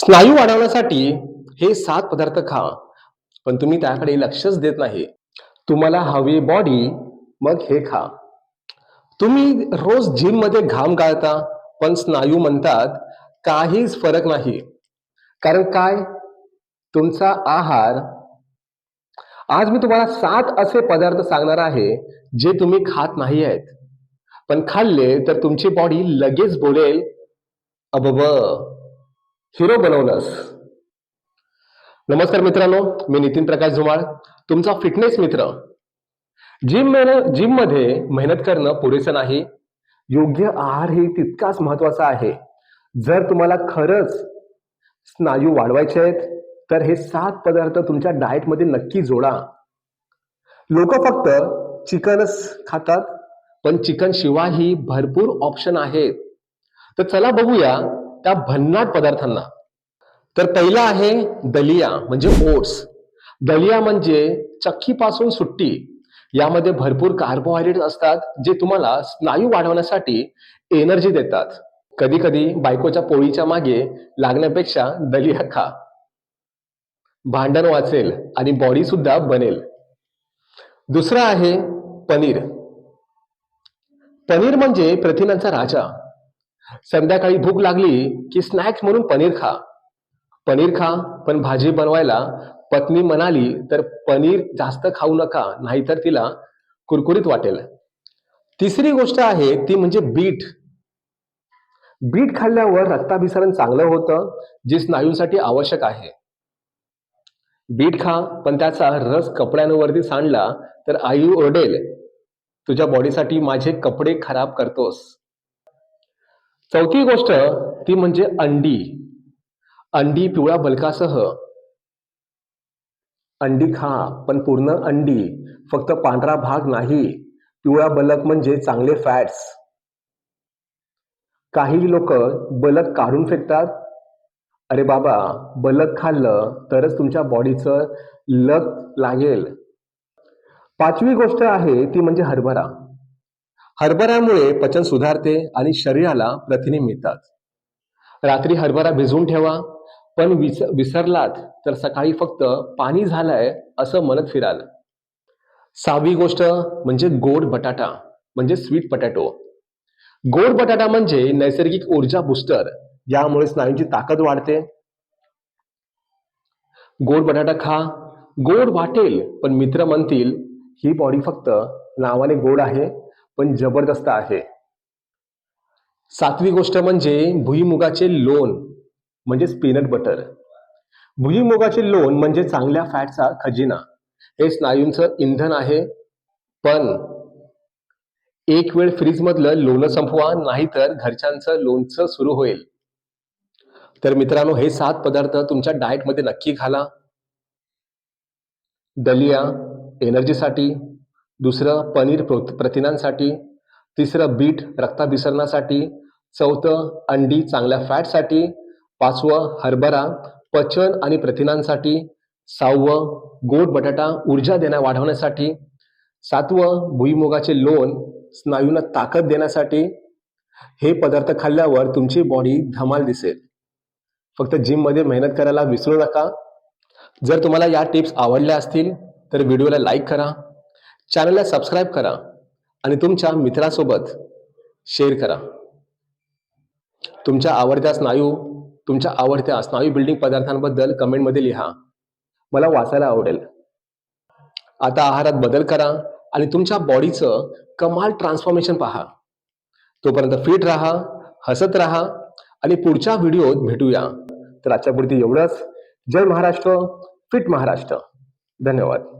स्नायू वाढवण्यासाठी हे सात पदार्थ खा. पण तुम्ही त्याकडे लक्षच देत नाही. तुम्हाला हवी बॉडी मग हे खा. तुम्ही रोज जिममध्ये घाम गाळता पण स्नायू म्हणतात काहीच फरक नाही. कारण काय? तुमचा आहार. आज मी तुम्हाला सात असे पदार्थ सांगणार आहे जे तुम्ही खात नाही आहेत. पण खाल्ले तर तुमची बॉडी लगेच बोलेल अबब हिरो बनवलंस. नमस्कार मित्रांनो मी नितीन प्रकाश धुमाळ तुमचा फिटनेस मित्र. जिम जिममध्ये मेहनत करणं पुरेसं नाही. योग्य आहार ही तितकाच महत्त्वाचा आहे. जर तुम्हाला खरंच स्नायू वाढवायचे आहेत तर हे सात पदार्थ तुमच्या डाएटमध्ये नक्की जोडा. लोक फक्त चिकनच खातात पण चिकन शिवायही भरपूर ऑप्शन आहेत. तर चला बघूया त्या भन्नाट पदार्थांना. तर पहिला आहे दलिया म्हणजे ओट्स. दलिया म्हणजे चक्कीपासून सुट्टी. यामध्ये भरपूर कार्बोहायड्रेट असतात जे तुम्हाला स्नायू वाढवण्यासाठी एनर्जी देतात. कधी कधी बायकोच्या पोळीच्या मागे लागण्यापेक्षा दलिया खा. भांडण वाचेल आणि बॉडी सुद्धा बनेल. दुसरा आहे पनीर. पनीर म्हणजे प्रथिनांचा राजा. संध्याकाळी भूक लागली की स्नॅक्स म्हणून पनीर खा. पनीर खा पण भाजी बनवायला पत्नी म्हणाली तर पनीर जास्त खाऊ नका नाहीतर तिला कुरकुरीत वाटेल. तिसरी गोष्ट आहे ती म्हणजे बीट. बीट खाल्ल्यावर रक्ताभिसरण चांगलं होतं जे स्नायूंसाठी आवश्यक आहे. बीट खा पण त्याचा रस कपड्यांवरती सांडला तर आई ओरडेल तुझ्या बॉडीसाठी माझे कपडे खराब करतोस. चौथी गोष्ट ती म्हणजे अंडी. अंडी पिवळ्या बलकासह. अंडी खा पण पूर्ण अंडी फक्त पांढरा भाग नाही. पिवळा बलक म्हणजे चांगले फॅट्स काही लोक बलक काढून फेकतात. अरे बाबा बलक खाल्लं तरच तुमच्या बॉडीचं लक लागेल. पाचवी गोष्ट आहे ती म्हणजे हरभरा. हरभऱ्यामुळे पचन सुधारते आणि शरीराला प्रथिने मिळतात. रात्री हरभरा भिजवून ठेवा पण विस विसरलात तर सकाळी फक्त पाणी झालंय असं म्हणत फिराल. सहावी गोष्ट म्हणजे गोड बटाटा म्हणजे स्वीट पटॅटो. गोड बटाटा म्हणजे नैसर्गिक ऊर्जा बुस्टर यामुळे स्नायूंची ताकद वाढते. गोड बटाटा खा. गोड वाटेल पण मित्र म्हणतील ही बॉडी फक्त नावाने गोड आहे. पण जबरदस्त आहे. सातवी गोष्ट म्हणजे भुईमुगाचे लोण म्हणजे पीनट बटर भुईमुगाचे लोण म्हणजे चांगल्या फॅटचा खजिना. हे स्नायूंचं इंधन आहे पण एक वेळ फ्रीज मधलं लोणं संपवा नाहीतर घरच्यांचं लोणचं सुरू होईल. तर मित्रांनो हे सात पदार्थ तुमच्या डाएटमध्ये नक्की घाला. दलिया एनर्जीसाठी दुसरं पनीर प्रो- प्रथिनांसाठी तिसरं बीट रक्ताभिसरणासाठी चौथं अंडी चांगल्या फॅटसाठी पाचवं हरभरा पचन आणि प्रथिनांसाठी सहावं गोड बटाटा ऊर्जा देण्या वाढवण्यासाठी सातवं भुईमुगाचे लोण स्नायूंना ताकद देण्यासाठी हे पदार्थ खाल्ल्यावर तुमची बॉडी धमाल दिसेल. फक्त जिममध्ये मेहनत करायला विसरू नका. जर तुम्हाला या टिप्स आवडल्या असतील तर व्हिडिओला लाईक करा. चॅनलला सबस्क्राईब करा आणि तुमच्या मित्रासोबत शेअर करा. तुमच्या आवडत्या स्नायू तुमच्या आवडत्या स्नायू बिल्डिंग पदार्थांबद्दल कमेंटमध्ये लिहा. मला वाचायला आवडेल. आता आहारात बदल करा आणि तुमच्या बॉडीचं कमाल ट्रान्सफॉर्मेशन पहा. तोपर्यंत फिट राहा हसत राहा आणि पुढच्या व्हिडिओत भेटूया. तर आजच्या पुरती एवढंच. जय महाराष्ट्र फिट महाराष्ट्र. धन्यवाद.